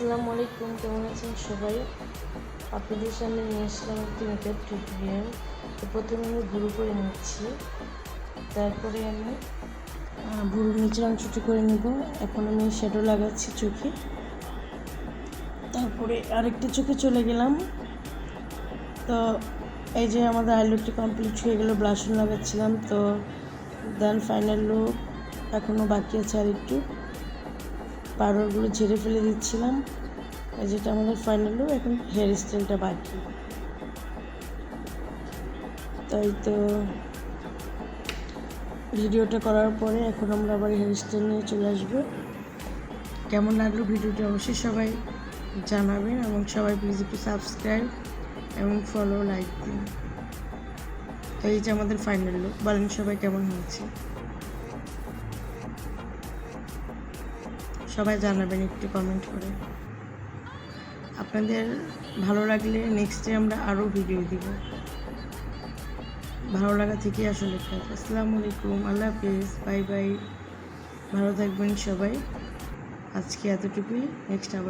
আসসালামু আলাইকুম, কেমন আছেন সবাই? আপনাদের সামনে নিয়ে আসলাম একটি মেকআপ টিউটোরিয়াল তো প্রথমে আমি ভুরু করে নিচ্ছি। তারপরে আমি ভুরুর নিচের অংশটি করে নেব। এখন আমি শ্যাডো লাগাচ্ছি চোখে। তারপরে আরেকটি চোখে চলে গেলাম। তো এই যে আমাদের আই আইলুকটি কমপ্লিট হয়ে গেলো ব্লাশন লাগাচ্ছিলাম। তো দেন ফাইনাল লুক এখনও বাকি আছে আর একটু পাউডারগুলো ঝেড়ে ফেলে দিচ্ছিলাম। যেটা আমাদের ফাইনাল লুক এখন হেয়ার স্টাইলটা বাকি তাই তো ভিডিওটা করার পরে এখন আমরা আবার হেয়ার স্টাইল নিয়ে চলে আসব। কেমন লাগল ভিডিওটা অবশ্যই সবাই জানাবেন এবং সবাই প্লিজ একটু সাবস্ক্রাইব এবং ফলো লাইক দিন। তো এই যে আমাদের ফাইনাল লুক বলেন সবাই কেমন হয়েছে? সবাই জানাবেন একটু কমেন্ট করে। আপনাদের ভালো লাগলে নেক্সটে আমরা আরও ভিডিও দিব। ভালো লাগা থেকে আসলে কাজ। আসসালামু আলাইকুম, আল্লাহ হাফিজ বাই বাই ভালো থাকবেন সবাই। আজকে এতটুকুই নেক্সট আবার